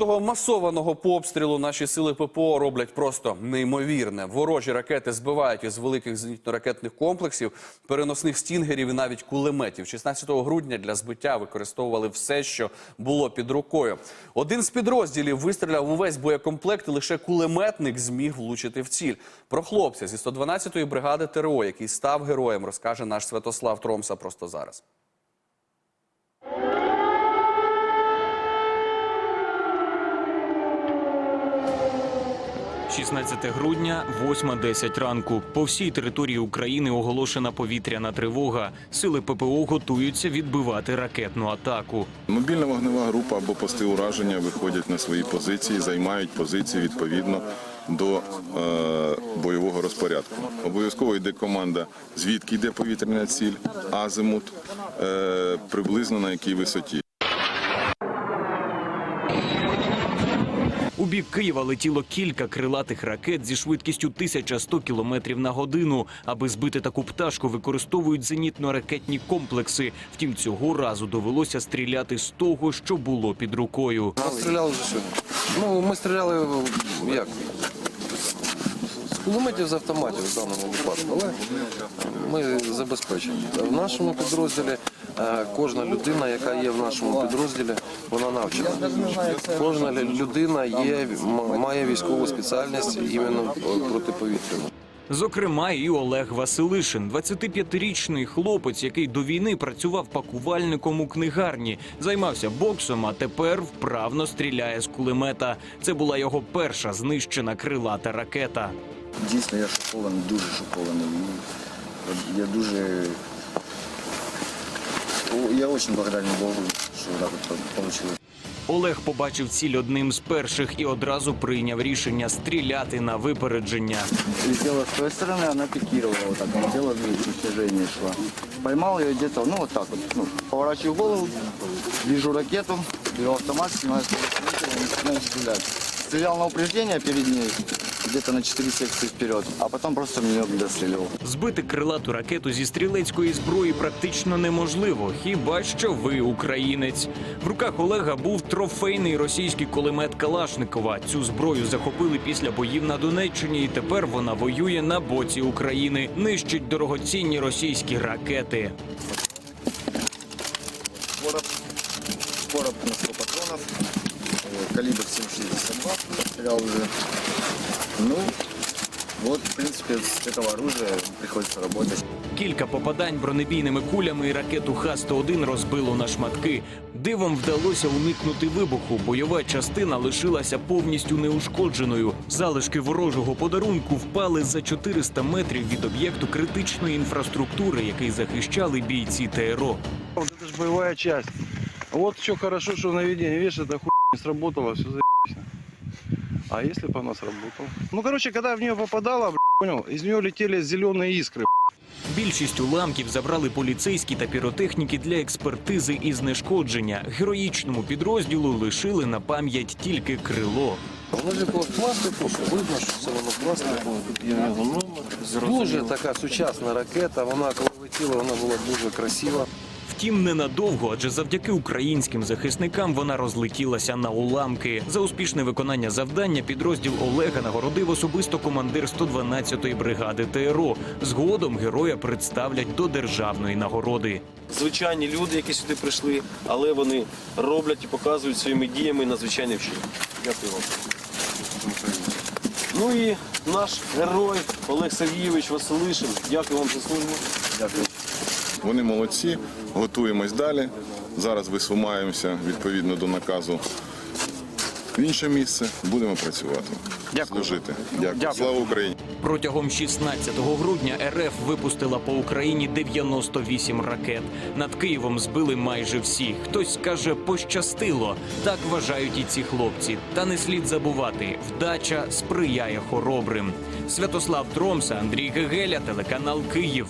кожного масованого пообстрілу наші сили ППО роблять просто неймовірне. Ворожі ракети збивають із великих зенітно-ракетних комплексів, переносних стінгерів і навіть кулеметів. 16 грудня для збиття використовували все, що було під рукою. Один з підрозділів вистріляв увесь боєкомплект, і лише кулеметник зміг влучити в ціль. Про хлопця зі 112-ї бригади ТРО, який став героєм, розкаже наш Святослав Тромса просто зараз. 16 грудня, 8.10 ранку. По всій території України оголошена повітряна тривога. Сили ППО готуються відбивати ракетну атаку. Мобільна вогнева група або пости ураження виходять на свої позиції, займають позиції відповідно до е, бойового розпорядку. Обов'язково йде команда, звідки йде повітряна ціль, азимут, е, приблизно на якій висоті. Бік Києва летіло кілька крилатих ракет зі швидкістю 1100 км на годину. Аби збити таку пташку, використовують зенітно-ракетні комплекси. Втім, цього разу довелося стріляти з того, що було під рукою. Стріляли вже сьогодні. Ну, ми стріляли як? З кулеметів з автоматів в даному випадку, але ми забезпечені. В нашому підрозділі кожна людина, яка є в нашому підрозділі, вона навчена. Кожна людина є, має військову спеціальність іменно протиповітряну. Зокрема, і Олег Василишин, 25-річний хлопець, який до війни працював пакувальником у книгарні, займався боксом, а тепер вправно стріляє з кулемета. Це була його перша знищена крилата ракета. Дійсно, я шокований, дуже шокований. Я дуже. Я очень благодарен Богу, що так от вийшло. Олег побачив ціль одним з перших і одразу прийняв рішення стріляти на випередження. Летела с той стороны, она пикировала вот так, летела вниз, движение шла. Поймал ее где-то, ну вот так вот, ну, поворачиваю голову, вижу ракету, беру автомат, снимаю скорость и начинаю на упреждение перед ней, где-то на 4 секции вперед, а потом просто нее достреливал. Збити крилату ракету зі стрілецької зброї практично неможливо, хіба що ви українець. В руках Олега був трофейний російський кулемет Калашникова. Цю зброю захопили після боїв на Донеччині, і тепер вона воює на боці України. Нищить дорогоцінні російські ракети. калибр 7,62 стрелял уже. Ну, вот, в принципе, с этого оружия приходится работать. Кілька попадань бронебійними кулями і ракету Х-101 розбило на шматки. Дивом вдалося уникнути вибуху. Бойова частина лишилася повністю неушкодженою. Залишки ворожого подарунку впали за 400 метрів від об'єкту критичної інфраструктури, який захищали бійці ТРО. Вот это же боевая часть. Вот что хорошо, что наведение, видишь, это хуй не сработало, все заебись. А если бы она сработала? Ну, короче, когда в нее попадала, бля, понял, из нее летели зеленые искры. Більшість уламків забрали поліцейські та піротехніки для експертизи і знешкодження. Героїчному підрозділу лишили на пам'ять тільки крило. Воно ж якогось пластику, що видно, що це воно пластикове, тут є в нього номер. Дуже така сучасна ракета, вона коли летіла, вона була дуже красива. Втім, ненадовго, адже завдяки українським захисникам вона розлетілася на уламки. За успішне виконання завдання підрозділ Олега нагородив особисто командир 112-ї бригади ТРО. Згодом героя представлять до державної нагороди. звичайні люди, які сюди прийшли, але вони роблять і показують своїми діями надзвичайний вчинок. Дякую вам. Ну і наш герой Олег Савійович Василишин. Дякую вам за службу. Дякую. Вони молодці, готуємось далі. Зараз висумаємося відповідно до наказу в інше місце. Будемо працювати. Дякую. Служити. Дякую. Слава Україні! Протягом 16 грудня РФ випустила по Україні 98 ракет. Над Києвом збили майже всі. Хтось скаже, пощастило. Так вважають і ці хлопці. Та не слід забувати, вдача сприяє хоробрим. Святослав Тромса, Андрій Гегеля, телеканал Київ.